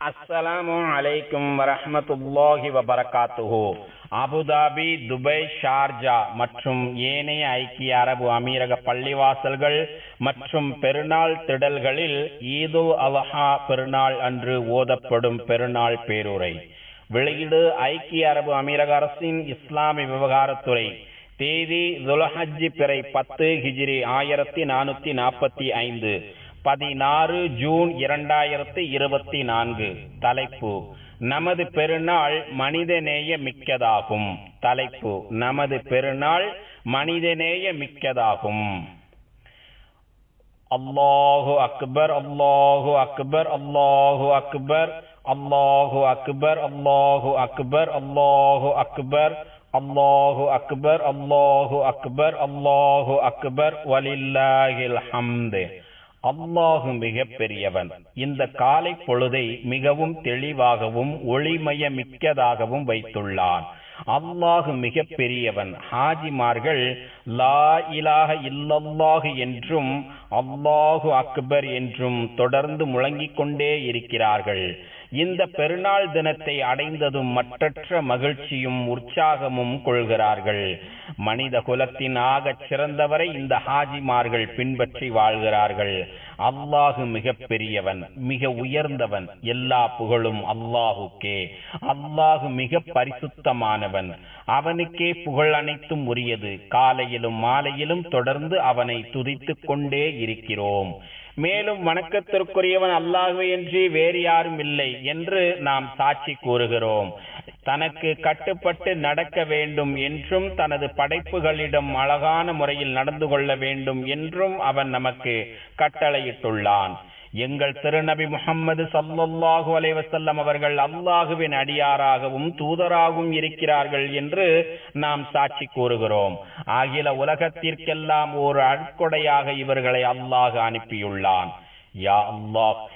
அஸ்ஸலாமு அலைக்கும் வரஹ்மத்துல்லாஹி வபரகாத்துஹு. அபுதாபி துபை ஷார்ஜா மற்றும் ஏனைய ஐக்கிய அரபு அமீரக பள்ளிவாசல்கள் மற்றும் பெருநாள் திடல்களில் ஈது அலஹா பெருநாள் அன்று ஓதப்படும் பெருநாள் பேருரை. வெளியீடு ஐக்கிய அரபு அமீரக அரசின் இஸ்லாமிய விவகாரத்துறை. தேதி துலஹஜ்ஜி பிறை பத்து ஹிஜிரி ஆயிரத்தி நானூத்தி நாற்பத்தி ஐந்து. பதினாறு ஜூன் இரண்டாயிரத்தி இருபத்தி நான்கு. தலைப்பு நமது பெருநாள் மனிதநேய மிக்கதாகும் தலைப்பு நமது பெருநாள் மனிதநேய மிக்கதாகும் அல்லாஹு அக்பர் அல்லாஹு அக்பர் அல்லாஹு அக்பர் அல்லாஹு அக்பர் அல்லாஹு அக்பர் அல்லாஹு அக்பர் அல்லாஹு அக்பர் அல்லாஹு அக்பர் அல்லாஹு அக்பர் வலில்லாஹில் ஹம்து. அல்லாஹு மிக பெரியவன் இந்த காலை பொழுதை மிகவும் தெளிவாகவும் ஒளிமயமிக்கதாகவும் வைத்துள்ளான். அல்லாஹு மிக பெரியவன் ஹாஜிமார்கள் லா இலாக இல்லல்லாஹு என்றும் அல்லாஹு அக்பர் என்றும் தொடர்ந்து முழங்கிக் கொண்டே இருக்கிறார்கள். இந்த பெருநாள் தினத்தை அடைந்ததும் மற்றற்ற மகிழ்ச்சியும் உற்சாகமும் கொள்கிறார்கள். மனித குலத்தின் ஆகச் சிறந்தவரை இந்த ஹாஜிமார்கள் பின்பற்றி வாழ்கிறார்கள். அல்லாஹு மிக பெரியவன் மிக உயர்ந்தவன். எல்லா புகழும் அல்லாஹுக்கே. அல்லாஹு மிக பரிசுத்தமானவன். அவனுக்கே புகழ் அனைத்தும் உரியது. காலையிலும் மாலையிலும் தொடர்ந்து அவனை துதித்துக் கொண்டே இருக்கிறோம். மேலும் வணக்கத்திற்குரியவன் அல்லாஹுவே என்று வேறு யாரும் இல்லை என்று நாம் சாட்சி கூறுகிறோம். தனக்கு கட்டுப்பட்டு நடக்க வேண்டும் என்றும் தனது படைப்புகளிடம் அழகான முறையில் நடந்து கொள்ள வேண்டும் என்றும் அவன் நமக்கு கட்டளையிட்டுள்ளான். எங்கள் திருநபி முகம்மது சல்லல்லாஹு அலைவசல்லம் அவர்கள் அல்லாஹுவின் அடியாராகவும் தூதராகவும் இருக்கிறார்கள் என்று நாம் சாட்சி கூறுகிறோம். அகில உலகத்திற்கெல்லாம் ஒரு அற்கொடையாக இவர்களை அல்லாஹ் அனுப்பியுள்ளான். யா அல்லாஹ்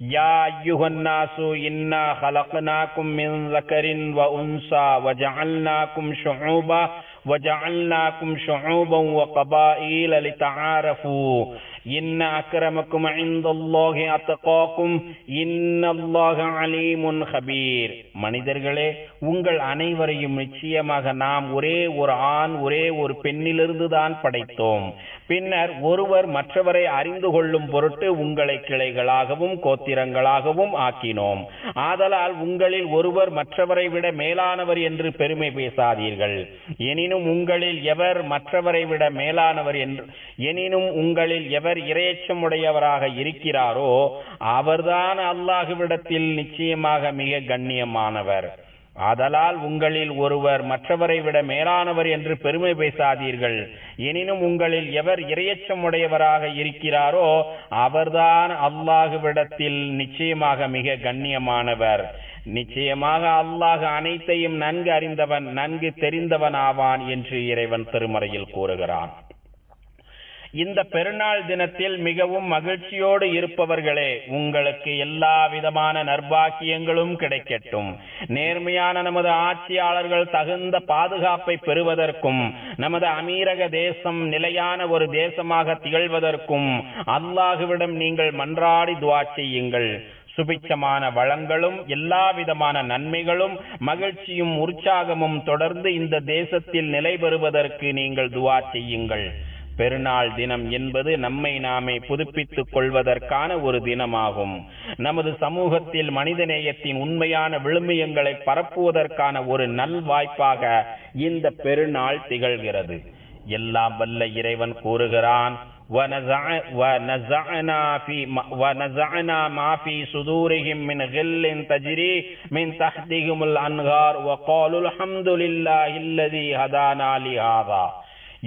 یا ایوہ الناسو انا خلقناکم من ذکر و انسا وجعلناکم شعوبا وجعلناکم شعوبا وقبائل لتعارفو إن أكرمكم عند الله أتقاكم إن الله عليم خبير மனிதர்களே உங்கள் அனைவரையும் நிச்சயமாக நாம் ஒரே ஒரு ஆண் ஒரே ஒரு பெண்ணிலிருந்து தான் படைத்தோம் பின்னர் ஒருவர் மற்றவரை அறிந்து கொள்ளும் பொருட்டு உங்களை கிளைகளாகவும் கோத்திரங்களாகவும் ஆக்கினோம் ஆதலால் உங்களில் ஒருவர் மற்றவரை விட மேலானவர் என்று பெருமை பேசாதீர்கள் எனினும் உங்களில் எவர் மற்றவரை விட மேலானவர் என்று எனினும் உங்களில் எவர் இரையச்சமுடையவராக இருக்கிறாரோ அவர்தான் அல்லாஹுவிடத்தில் நிச்சயமாக மிக கண்ணியமானவர். ஆதலால் உங்களில் ஒருவர் மற்றவரை விட மேலானவர் என்று பெருமை பேசாதீர்கள். எனினும் உங்களில் எவர் இரையச்சமுடையவராக இருக்கிறாரோ அவர்தான் அல்லாஹுவிடத்தில் நிச்சயமாக மிக கண்ணியமானவர். நிச்சயமாக அல்லாஹ் அனைத்தையும் நன்கு அறிந்தவன் நன்கு தெரிந்தவன் ஆவான் என்று இறைவன் திருமறையில் கூறுகிறான். இந்த பெருநாள் தினத்தில் மிகவும் மகிழ்ச்சியோடு இருப்பவர்களே உங்களுக்கு எல்லா விதமான நர்பாக்கியங்களும் கிடைக்கட்டும். நேர்மையான நமது ஆட்சியாளர்கள் தகுந்த பாதுகாப்பை பெறுவதற்கும் நமது அமீரக தேசம் நிலையான ஒரு தேசமாக திகழ்வதற்கும் அல்லாஹுவிடம் நீங்கள் மன்றாடி துவா செய்யுங்கள். சுபிச்சமான வளங்களும் எல்லா விதமான நன்மைகளும் மகிழ்ச்சியும் உற்சாகமும் தொடர்ந்து இந்த தேசத்தில் நிலை பெறுவதற்கு நீங்கள் துவா செய்யுங்கள். பெருநாள் தினம் என்பது நம்மை நாமே புதுப்பித்துக் கொள்வதற்கான ஒரு தினமாகும் நமது சமூகத்தில் மனிதநேயத்தின் உண்மையான விழுமியங்களை பரப்புவதற்கான ஒரு நல் வாய்ப்பாக இந்த பெருநாள் திகழ்கிறது எல்லாம் வல்ல இறைவன் கூறுகிறான் ونزعنا في ونزعنا ما في صدورهم من غل تجري من تحتهم الأنهار وقالوا الحمد لله الذي هدانا لهذا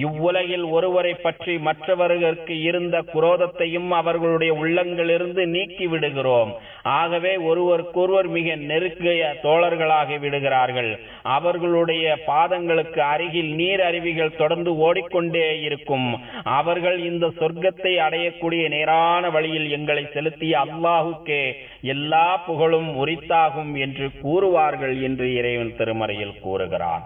இவ்வுலகில் ஒருவரை பற்றி மற்றவர்களுக்கு இருந்த குரோதத்தையும் அவர்களுடைய உள்ளங்களிலிருந்து நீக்கி விடுகிறோம் ஆகவே ஒருவருக்கொருவர் மிக நெருக்கிய தோழர்களாகி விடுகிறார்கள். அவர்களுடைய பாதங்களுக்கு அருகில் நீர் அருவிகள் தொடர்ந்து ஓடிக்கொண்டே இருக்கும். அவர்கள் இந்த சொர்க்கத்தை அடையக்கூடிய நேரான வழியில் எங்களை செலுத்திய அல்லாஹுக்கே எல்லா புகழும் உரித்தாகும் என்று கூறுவார்கள் என்று இறைவன் திருமறையில் கூறுகிறான்.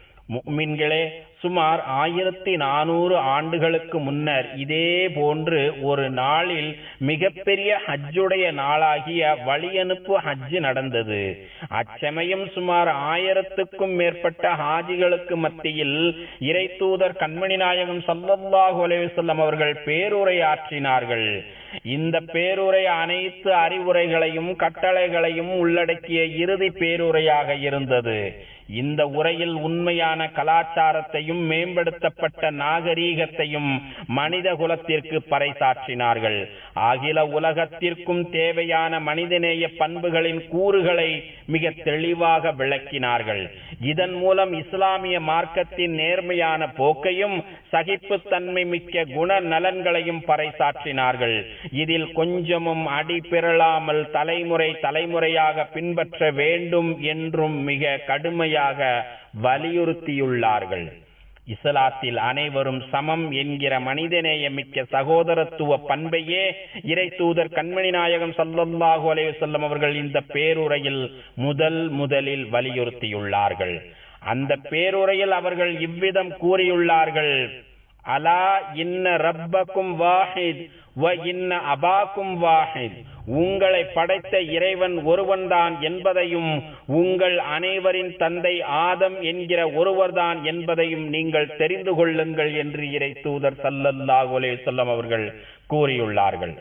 முக்மின்களே சுமார் ஆயிரத்தி நானூறு ஆண்டுகளுக்கு முன்னர் இதே போன்று ஒரு நாளில் மிகப்பெரிய ஹஜ்ஜுடைய நாளாகிய வழியனுப்பு ஹஜ்ஜு நடந்தது. அச்சமயம் சுமார் ஆயிரத்துக்கும் மேற்பட்ட ஹாஜிகளுக்கு மத்தியில் இறை தூதர் கண்மணி நாயகம் சல்லல்லாஹு அலைஹி அவர்கள் பேருரையாற்றினார்கள் இந்த பேருரை அனைத்து அறிவுரைகளையும் கட்டளைகளையும் உள்ளடக்கிய இறுதி பேருரையாக இருந்தது. இந்த உரையில் உண்மையான கலாச்சாரத்தையும் மேம்படுத்தப்பட்ட நாகரீகத்தையும் மனித குலத்திற்கு பறைசாற்றினார்கள். அகில உலகத்திற்கும் தேவையான மனிதநேய பண்புகளின் கூறுகளை மிக தெளிவாக விளக்கினார்கள். இதன் மூலம் இஸ்லாமிய மார்க்கத்தின் நேர்மையான போக்கையும் சகிப்புத்தன்மை மிக்க குண நலன்களையும் பறைசாற்றினார்கள். இதில் கொஞ்சமும் அடிபிறளாமல் தலைமுறை தலைமுறையாக பின்பற்ற வேண்டும் என்றும் மிக கடுமையாக வலியுறுத்தியுள்ளார்கள். இஸ்லாத்தில் அனைவரும் சமம் என்கிற மனிதநேயமிக்க சகோதரத்துவ பண்பையே இறை தூதர் கண்மணி நாயகம் சல்லல்லாஹு அலையுசல்லம் அவர்கள் இந்த பேருரையில் முதல் முதலில் வலியுறுத்தியுள்ளார்கள். அந்த பேருரையில் அவர்கள் இவ்விதம் கூறியுள்ளார்கள். அலா இன்ன ரப்பக்கும் வாஹித் வ இன்ன அபாக்கும் வாஹித். உங்களை படைத்த இறைவன் ஒருவன்தான் என்பதையும் உங்கள் அனைவரின் தந்தை ஆதம் என்கிற ஒருவர்தான் என்பதையும் நீங்கள் தெரிந்து கொள்ளுங்கள் என்று இறை தூதர் சல்லல்லாஹு அலைஹி அவர்கள் கூறியுள்ளார்கள்.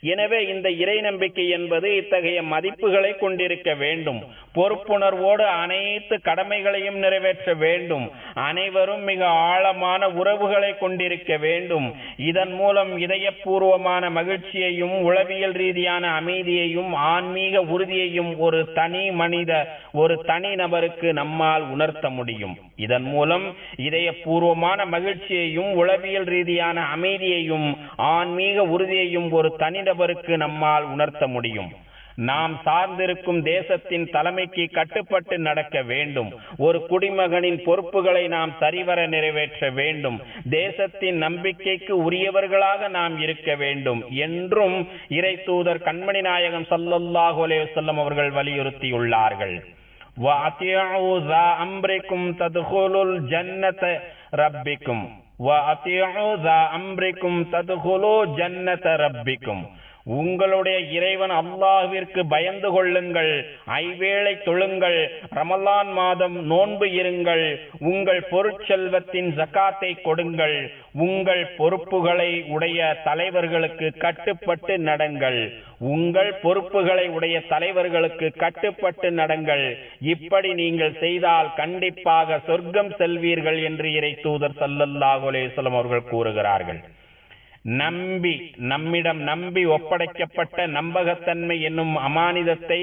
எனவே இந்த இறை நம்பிக்கை என்பது இத்தகைய மதிப்புகளை கொண்டிருக்க வேண்டும். பொறுப்புணர்வோடு அனைத்து கடமைகளையும் நிறைவேற்ற வேண்டும். அனைவரும் மிக ஆழமான உறவுகளை கொண்டிருக்க வேண்டும். இதன் மூலம் இதயபூர்வமான மகிழ்ச்சியையும் உளவியல் ரீதியான அமைதியையும் ஆன்மீக உறுதியையும் ஒரு தனி மனித ஒரு தனி நபருக்கு நம்மால் உணர்த்த முடியும். இதன் மூலம் இதயபூர்வமான மகிழ்ச்சியையும் உளவியல் ரீதியான அமைதியையும் ஆன்மீக உறுதியையும் ஒரு தனிநபருக்கு நம்மால் உணர்த்த முடியும். நாம் சார்ந்திருக்கும் தேசத்தின் தலைமைக்கு கட்டுப்பட்டு நடக்க வேண்டும். ஒரு குடிமகனின் பொறுப்புகளை நாம் சரிவர நிறைவேற்ற வேண்டும். தேசத்தின் நம்பிக்கைக்கு உரியவர்களாக நாம் இருக்க வேண்டும் என்றும் இறை தூதர் கண்மணி நாயகம் சல்லல்லாஹு அலேவசல்லம் அவர்கள் வலியுறுத்தியுள்ளார்கள். அம்ரிக்கும் ததுகுலுல் ஜன்னத ரப்பிக்கும். அம்ரிக்கும் ஜன்னத ரப்பிக்கும். உங்களுடைய இறைவன் அல்லாஹிற்கு பயந்து கொள்ளுங்கள். ஐவேளை தொழுங்கள். ரமலான் மாதம் நோன்பு இருங்கள். உங்கள் பொருட்செல்வத்தின் ஜக்காத்தை கொடுங்கள். உங்கள் பொறுப்புகளை உடைய தலைவர்களுக்கு கட்டுப்பட்டு நடங்கள். உங்கள் பொறுப்புகளை உடைய தலைவர்களுக்கு கட்டுப்பட்டு நடங்கள். இப்படி நீங்கள் செய்தால் கண்டிப்பாக சொர்க்கம் செல்வீர்கள் என்று இறை தூதர் சல்லல்லாஹ் அலேஸ்லம் அவர்கள் கூறுகிறார்கள். நம்பி நம்மிடம் நம்பி ஒப்படைக்கப்பட்ட நம்பகத்தன்மை என்னும் அமானிதத்தை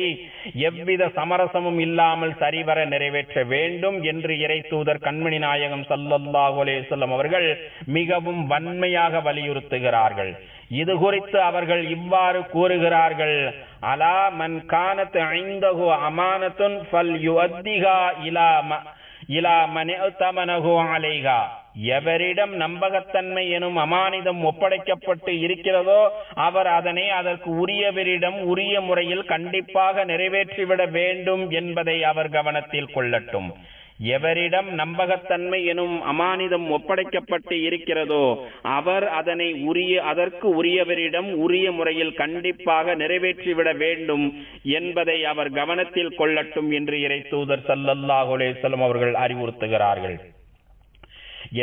எவ்வித சமரசமும் இல்லாமல் சரிவர நிறைவேற்ற வேண்டும் என்று இறை தூதர் கண்மணி நாயகம் சல்லல்லாஹு அலேசல்லம் அவர்கள் மிகவும் வன்மையாக வலியுறுத்துகிறார்கள். இது குறித்து அவர்கள் இவ்வாறு கூறுகிறார்கள் அலா மன் கானத் ஐந்தகு அமானத்துன் ஃபல் யுஅத்திஹா இலா ம இலா மனு தமனகு அலைகா எவரிடம் நம்பகத்தன்மை எனும் அமானிதம் ஒப்படைக்கப்பட்டு இருக்கிறதோ அவர் அதனை அதற்கு உரியவரிடம் உரிய முறையில் கண்டிப்பாக நிறைவேற்றிவிட வேண்டும் என்பதை அவர் கவனத்தில் கொள்ளட்டும். எவரிடம் நம்பகத்தன்மை எனும் அமானிதம் ஒப்படைக்கப்பட்டு இருக்கிறதோ அவர் அதனை உரிய அதற்கு உரியவரிடம் உரிய முறையில் கண்டிப்பாக நிறைவேற்றிவிட வேண்டும் என்பதை அவர் கவனத்தில் கொள்ளட்டும் என்று இறை தூதர் சல்லல்லாஹுலே அலைஹி அவர்கள் அறிவுறுத்துகிறார்கள்.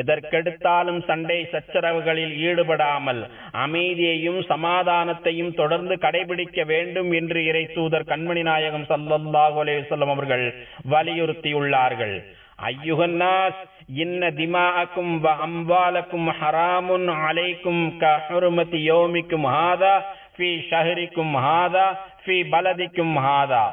எதற்கெடுத்தாலும் சண்டை சச்சரவுகளில் ஈடுபடாமல் அமைதியையும் சமாதானத்தையும் தொடர்ந்து கடைபிடிக்க வேண்டும் என்று இறை தூதர் கண்மணி நாயகம் சல்லல்லாஹு அலைஹி அவர்கள் வலியுறுத்தியுள்ளார்கள். ஐயுகன்னாஸ் இன்ன திமாக்கும் வ அம்வாலக்கும் ஹராமுன் அலைக்கும் க ஹுர்மதி யோமிக்கும் ஹாதா ஃபி ஷஹரிக்கும் ஹாதா ஃபி பலதிக்கும் ஹாதா.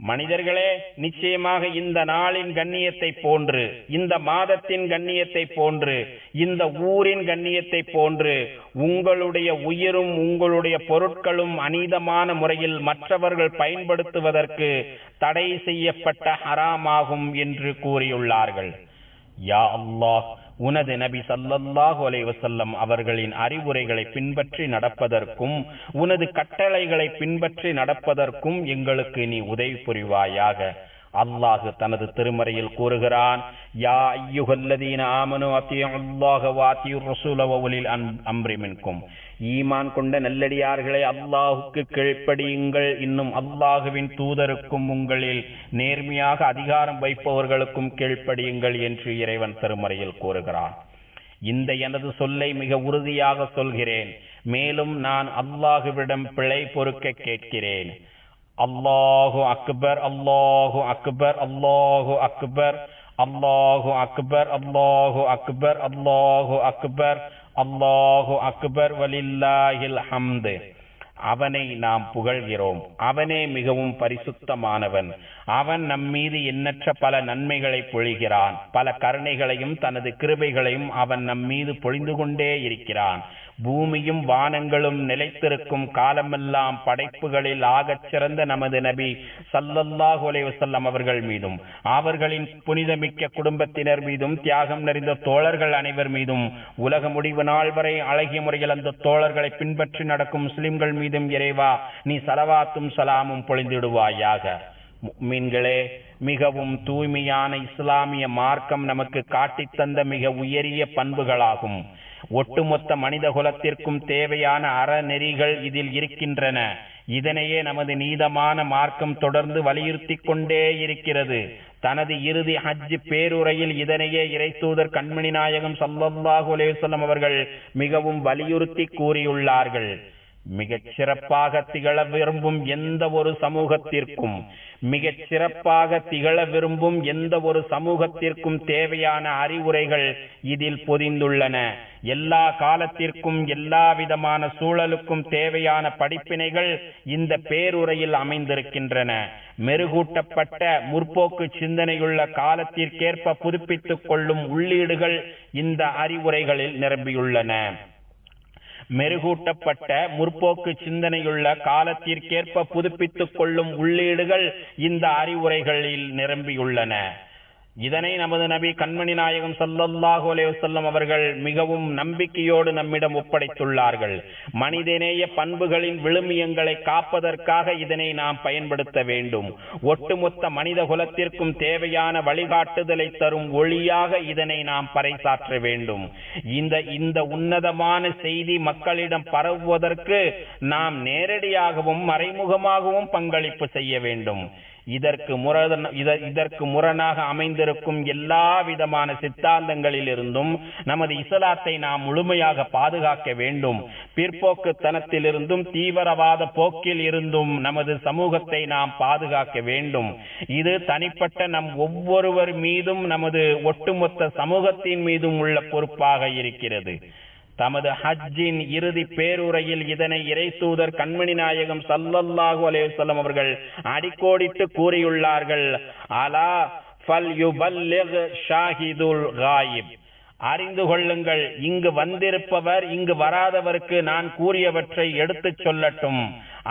மனிதர்களே நிச்சயமாக இந்த நாளின் கண்ணியத்தை போன்று இந்த மாதத்தின் கண்ணியத்தை போன்று இந்த ஊரின் கண்ணியத்தை போன்று உங்களுடைய உயிரும் உங்களுடைய பொருட்களும் அநீதமான முறையில் மற்றவர்கள் பயன்படுத்துவதற்கு தடை செய்யப்பட்ட ஹராமாகும் என்று கூறியுள்ளார்கள். யா அல்லாஹ் உனது நபி சல்லல்லாஹு அலைவசல்லம் அவர்களின் அறிவுரைகளை பின்பற்றி நடப்பதற்கும் உனது கட்டளைகளை பின்பற்றி நடப்பதற்கும் எங்களுக்கு நீ உதவி புரிவாயாக. அல்லாஹ் தனது திருமறையில் கூறுகிறான் யா ஐயுகல்லதீன ஆமனு அத்தியுல்லாஹ வாத்தியுர் ரசூல வஉலில் அம்ரி ஈமான் கொண்ட நல்லடியார்களை அல்லாஹுக்கு கீழ்ப்படியுங்கள். இன்னும் அல்லாஹுவின் தூதருக்கும் உங்களில் நேர்மையாக அதிகாரம் வைப்பவர்களுக்கும் கீழ்ப்படியுங்கள் என்று இறைவன் திருமறையில் கூறுகிறான். இந்த எனது சொல்லை மிக உறுதியாக சொல்கிறேன். மேலும் நான் அல்லாஹுவிடம் பிழை பொறுக்க கேட்கிறேன். அல்லாஹு அக்பர் அல்லாஹு அக்பர் அல்லாஹு அக்பர் அல்லாஹு அக்பர் அல்லாஹு அக்பர் அல்லாஹு அக்பர். அல்லாஹு அக்பர் வலில்லாஹில் ஹம்து. அவனை நாம் புகழ்கிறோம். அவனே மிகவும் பரிசுத்தமானவன். அவன் நம்மீது எண்ணற்ற பல நன்மைகளை பொழிகிறான். பல கருணைகளையும் தனது கிருபைகளையும் அவன் நம்மீது பொழிந்து கொண்டே இருக்கிறான். பூமியும் வானங்களும் நிலைத்திருக்கும் காலமெல்லாம் படைப்புகளில் ஆகச் சிறந்த நமது நபி சல்லல்லாஹு அலைவசல்லம் அவர்கள் மீதும் அவர்களின் புனிதமிக்க குடும்பத்தினர் மீதும் தியாகம் நிறைந்த தோழர்கள் அனைவர் மீதும் உலக முடிவு நாள் வரை அழகிய முறையில் அந்த தோழர்களை பின்பற்றி நடக்கும் முஸ்லிம்கள் மீதும் இறைவா நீ சலவாத்தும் சலாமும் பொழிந்திடுவாயாக. மீன்களே மிகவும் தூய்மையான இஸ்லாமிய மார்க்கம் நமக்கு காட்டித் தந்த மிக உயரிய பண்புகளாகும். ஒட்டுமொத்த மனித குலத்திற்கும் தேவையான அறநெறிகள் இதில் இருக்கின்றன. இதனையே நமது நீதமான மார்க்கம் தொடர்ந்து வலியுறுத்தி கொண்டே இருக்கிறது. தனது இறுதி ஹஜ் பேருரையில் இதனையே இறைத்தூதர் கண்மணி நாயகம் சல்லாஹு அலேசல்லம் அவர்கள் மிகவும் வலியுறுத்தி கூறியுள்ளார்கள். மிகச் சிறப்பாக திகழ விரும்பும் எந்த ஒரு சமூகத்திற்கும் மிகச் சிறப்பாக திகழ விரும்பும் எந்த ஒரு சமூகத்திற்கும் தேவையான அறிவுரைகள் இதில் பொதிந்துள்ளன. எல்லா காலத்திற்கும் எல்லா விதமான சூழலுக்கும் தேவையான படிப்பினைகள் இந்த பேருரையில் அமைந்திருக்கின்றன. மெருகூட்டப்பட்ட முற்போக்கு சிந்தனையுள்ள காலத்திற்கேற்ப புதுப்பித்துக் கொள்ளும் உள்ளீடுகள் இந்த அறிவுரைகளில் நிரம்பியுள்ளன. மெருகூட்டப்பட்ட முற்போக்கு சிந்தனையுள்ள காலத்திற்கேற்ப புதுப்பித்துக் கொள்ளும் உள்ளீடுகள் இந்த அறிவுரைகளில் நிரம்பியுள்ளன. இதனை நமது நபி கண்மணி நாயகம் சல்லல்லாஹு அலைஹி அவர்கள் மிகவும் நம்பிக்கையோடு நம்மிடம் ஒப்படைத்துள்ளார்கள். மனிதநேய பண்புகளின் விழுமியங்களை காப்பதற்காக இதனை நாம் பயன்படுத்த வேண்டும். ஒட்டுமொத்த மனித குலத்திற்கும் தேவையான வழிகாட்டுதலை தரும் ஒளியாக இதனை நாம் பறைசாற்ற வேண்டும். இந்த இந்த உன்னதமான செய்தி மக்களிடம் பரவுவதற்கு நாம் நேரடியாகவும் மறைமுகமாகவும் பங்களிப்பு செய்ய வேண்டும். இதற்கு முரண இதற்கு முரணாக அமைந்திருக்கும் எல்லா விதமான சித்தாந்தங்களிலிருந்தும் நமது இஸ்லாத்தை நாம் முழுமையாக பாதுகாக்க வேண்டும். பிற்போக்குத்தனத்திலிருந்தும் தீவிரவாத போக்கில் இருந்தும் நமது சமூகத்தை நாம் பாதுகாக்க வேண்டும். இது தனிப்பட்ட நம் ஒவ்வொருவர் மீதும் நமது ஒட்டுமொத்த சமூகத்தின் மீதும் உள்ள பொறுப்பாக இருக்கிறது. தமது ஹஜ்ஜின் இறுதி பேருரையில் இதனை இறைத்தூதர் கண்மணி நாயகம் சல்லல்லாஹு அலைஹி அவர்கள் அடிக்கோடிட்டு கூறியுள்ளார்கள். அலா ஃபல் யுபல்லிக் ஷாஹிதுல் காயிப். அறிந்து கொள்ளுங்கள் இங்கு வந்திருப்பவர் இங்கு வராதவருக்கு நான் கூறியவற்றை எடுத்துச் சொல்லட்டும்.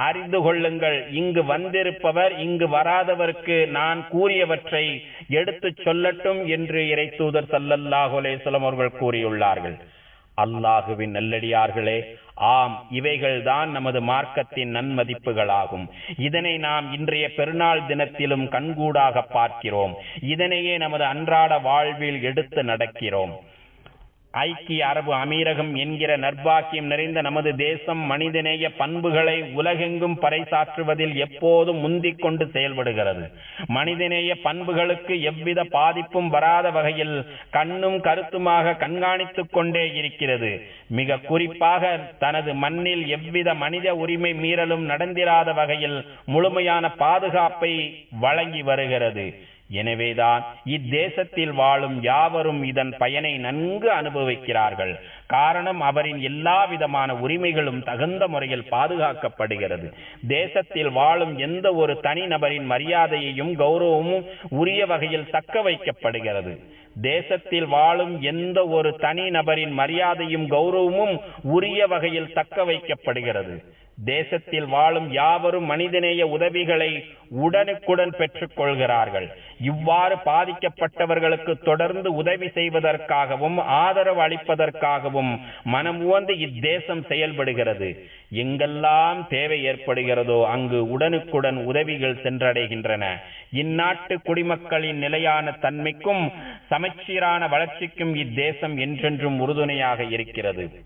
அறிந்து கொள்ளுங்கள் இங்கு வந்திருப்பவர் இங்கு வராதவருக்கு நான் கூறியவற்றை எடுத்துச் சொல்லட்டும் என்று இறைத்தூதர் சல்லல்லாஹு அலைஹி அவர்கள் கூறியுள்ளார்கள். அல்லாஹுவின் நல்லடியார்களே ஆம் இவைகள்தான் நமது மார்க்கத்தின் நன்மதிப்புகளாகும். இதனை நாம் இன்றைய பெருநாள் தினத்திலும் கண்கூடாக பார்க்கிறோம். இதனையே நமது அன்றாட வாழ்வில் எடுத்து நடக்கிறோம். ஐக்கிய அரபு அமீரகம் என்கிற நற்பாக்கியம் நிறைந்த நமது தேசம் மனிதநேய பண்புகளை உலகெங்கும் பறைசாற்றுவதில் எப்போதும் முந்திக் கொண்டு செயல்படுகிறது. மனிதநேய பண்புகளுக்கு எவ்வித பாதிப்பும் வராத வகையில் கண்ணும் கருத்துமாக கண்காணித்துக் கொண்டே இருக்கிறது. மிக குறிப்பாக தனது மண்ணில் எவ்வித மனித உரிமை மீறலும் நடந்திராத வகையில் முழுமையான பாதுகாப்பை வழங்கி வருகிறது. எனவேதான் இத்தேசத்தில் வாழும் யாவரும் இதன் பயனை நன்கு அனுபவிக்கிறார்கள். காரணம் அவரின் எல்லா விதமான உரிமைகளும் தகுந்த முறையில் பாதுகாக்கப்படுகிறது. தேசத்தில் வாழும் எந்த ஒரு தனிநபரின் மரியாதையையும் கௌரவமும் உரிய வகையில் தக்க வைக்கப்படுகிறது. தேசத்தில் வாழும் எந்த ஒரு தனி நபரின் மரியாதையும் கௌரவமும் உரிய வகையில் தக்க வைக்கப்படுகிறது. தேசத்தில் வாழும் யாவரும் மனிதநேய உதவிகளை உடனுக்குடன் பெற்றுக் கொள்கிறார்கள் இவ்வாறு பாதிக்கப்பட்டவர்களுக்கு தொடர்ந்து உதவி செய்வதற்காகவும் ஆதரவு அளிப்பதற்காகவும் மனம் உவந்து இத்தேசம் செயல்படுகிறது. எங்கெல்லாம் தேவை ஏற்படுகிறதோ அங்கு உடனுக்குடன் உதவிகள் சென்றடைகின்றன. இந்நாட்டு குடிமக்களின் நிலையான தன்மைக்கும் சமச்சீரான வளர்ச்சிக்கும் இத்தேசம் என்றென்றும் உறுதுணையாக இருக்கிறது.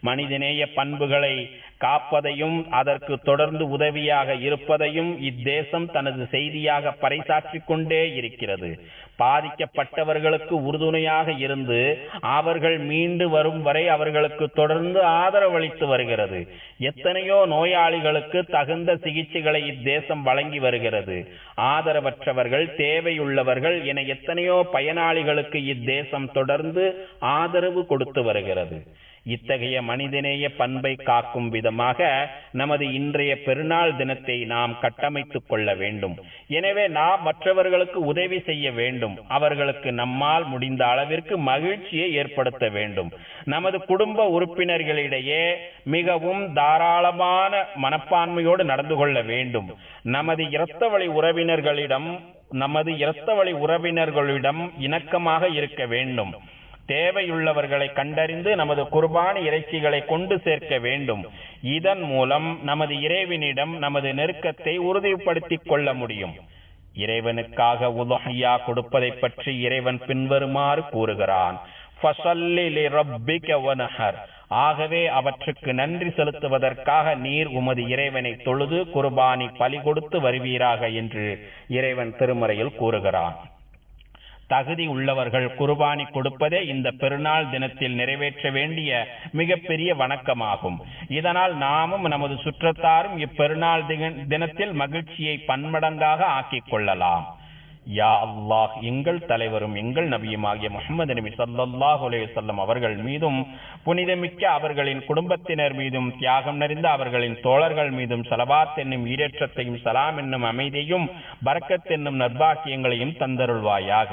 மனிதநேய பண்புகளை காப்பதையும் அதற்கு தொடர்ந்து உதவியாக இருப்பதையும் இத்தேசம் தனது செய்தியாக பறைசாற்றிக் கொண்டே இருக்கிறது. பாதிக்கப்பட்டவர்களுக்கு உறுதுணையாக இருந்து அவர்கள் மீண்டு வரும் வரை அவர்களுக்கு தொடர்ந்து ஆதரவளித்து வருகிறது. எத்தனையோ நோயாளிகளுக்கு தகுந்த சிகிச்சைகளை இத்தேசம் வழங்கி வருகிறது. ஆதரவற்றவர்கள் தேவையுள்ளவர்கள் என எத்தனையோ பயனாளிகளுக்கு இத்தேசம் தொடர்ந்து ஆதரவு கொடுத்து வருகிறது. இத்தகைய மனிதநேய பண்பை காக்கும் விதமாக நமது இன்றைய பெருநாள் தினத்தை நாம் கட்டமைத்துக் கொள்ள வேண்டும். எனவே நாம் மற்றவர்களுக்கு உதவி செய்ய வேண்டும். அவர்களுக்கு நம்மால் முடிந்த அளவிற்கு மகிழ்ச்சியை ஏற்படுத்த வேண்டும். நமது குடும்ப உறுப்பினர்களிடையே மிகவும் தாராளமான மனப்பான்மையோடு நடந்து கொள்ள வேண்டும். நமது இரத்த வழி உறவினர்களிடம் நமது இரத்த வழி உறவினர்களிடம் இணக்கமாக இருக்க வேண்டும். தேவையுள்ளவர்களை கண்டறிந்து நமது குர்பான இறைச்சிகளை கொண்டு சேர்க்க வேண்டும். இதன் மூலம் நமது இறைவனிடம் நமது நெருக்கத்தை உறுதிப்படுத்திக் கொள்ள முடியும். இறைவனுக்காக உதஹியா கொடுப்பதை பற்றி இறைவன் பின்வருமாறு கூறுகிறான். ஆகவே அவற்றுக்கு நன்றி செலுத்துவதற்காக நீர் உமது இறைவனை தொழுது குர்பானி பலி கொடுத்து வருவீராக என்று இறைவன் திருமறையில் கூறுகிறான். தகுதி உள்ளவர்கள் குர்பானி கொடுப்பதே இந்த பெருநாள் தினத்தில் நிறைவேற்ற வேண்டிய மிகப்பெரிய வணக்கமாகும். இதனால் நாமும் நமது சுற்றத்தாரும் இப்பெருநாள் தின- தினத்தில் மகிழ்ச்சியை பன்மடங்காக ஆக்கிக் கொள்ளலாம். யா அல்லாஹ் எங்கள் தலைவரும் எங்கள் நபியுமாகிய முகமது நபி சல்லாஹ் அலைஹி அவர்கள் மீதும் புனிதமிக்க அவர்களின் குடும்பத்தினர் மீதும் தியாகம் நிறைந்த அவர்களின் தோழர்கள் மீதும் சலபாத் என்னும் ஈரேற்றத்தையும் சலாம் என்னும் அமைதியையும் பரக்கத் என்னும் நர்பாக்கியங்களையும் தந்தருள்வாயாக.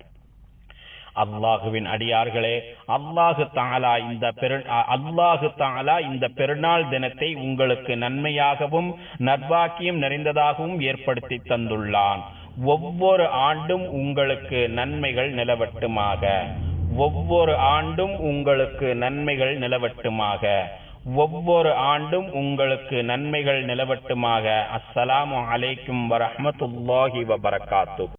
அல்லாஹுவின் அடியார்களே அல்லாஹு தாலா இந்த பெரு அல்லாஹு தாலா இந்த பெருநாள் தினத்தை உங்களுக்கு நன்மையாகவும் நற்பாக்கியம் நிறைந்ததாகவும் ஏற்படுத்தி தந்துள்ளான். ஒவ்வொரு ஆண்டும் உங்களுக்கு நன்மைகள் நிலவட்டுமாக. ஒவ்வொரு ஆண்டும் உங்களுக்கு நன்மைகள் நிலவட்டுமாக. ஒவ்வொரு ஆண்டும் உங்களுக்கு நன்மைகள் நிலவட்டுமாக. அஸ்ஸலாமு அலைக்கும் வரஹ்மத்துல்லாஹி வபரகாத்து